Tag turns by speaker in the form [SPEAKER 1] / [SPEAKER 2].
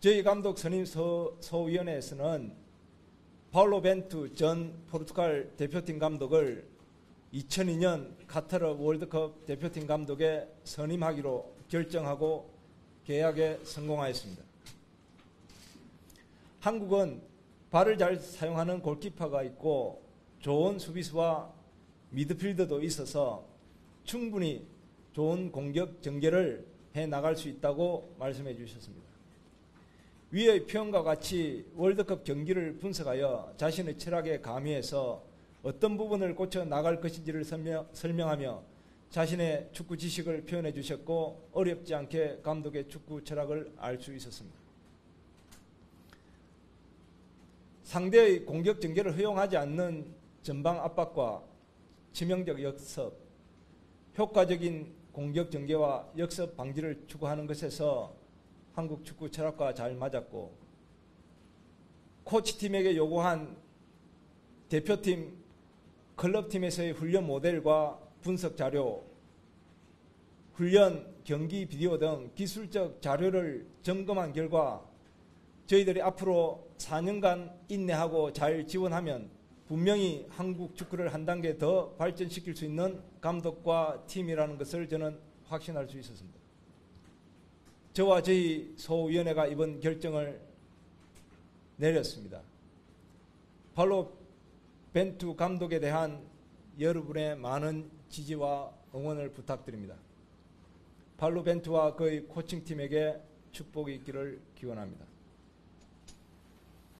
[SPEAKER 1] 저희 감독 선임 소, 소위원회에서는 파울로 벤투 전 포르투갈 대표팀 감독을 2002년 카타르 월드컵 대표팀 감독에 선임하기로 결정하고 계약에 성공하였습니다. 한국은 발을 잘 사용하는 골키퍼가 있고 좋은 수비수와 미드필더도 있어서 충분히 좋은 공격 전개를 해 나갈 수 있다고 말씀해 주셨습니다. 위의 표현과 같이 월드컵 경기를 분석하여 자신의 철학에 가미해서 어떤 부분을 고쳐 나갈 것인지를 설명, 설명하며 자신의 축구 지식을 표현해 주셨고 어렵지 않게 감독의 축구 철학을 알 수 있었습니다. 상대의 공격 전개를 허용하지 않는 전방 압박과 치명적 역습, 효과적인 공격 전개와 역습 방지를 추구하는 것에서 한국 축구 철학과 잘 맞았고 코치팀에게 요구한 대표팀 클럽팀에서의 훈련 모델과 분석 자료, 훈련 경기 비디오 등 기술적 자료를 점검한 결과 저희들이 앞으로 4년간 인내하고 잘 지원하면 분명히 한국 축구를 한 단계 더 발전시킬 수 있는 감독과 팀이라는 것을 저는 확신할 수 있었습니다. 저와 저희 소위원회가 이번 결정을 내렸습니다. 발로 벤투 감독에 대한 여러분의 많은 지지와 응원을 부탁드립니다. 발로 벤투와 그의 코칭팀에게 축복이 있기를 기원합니다.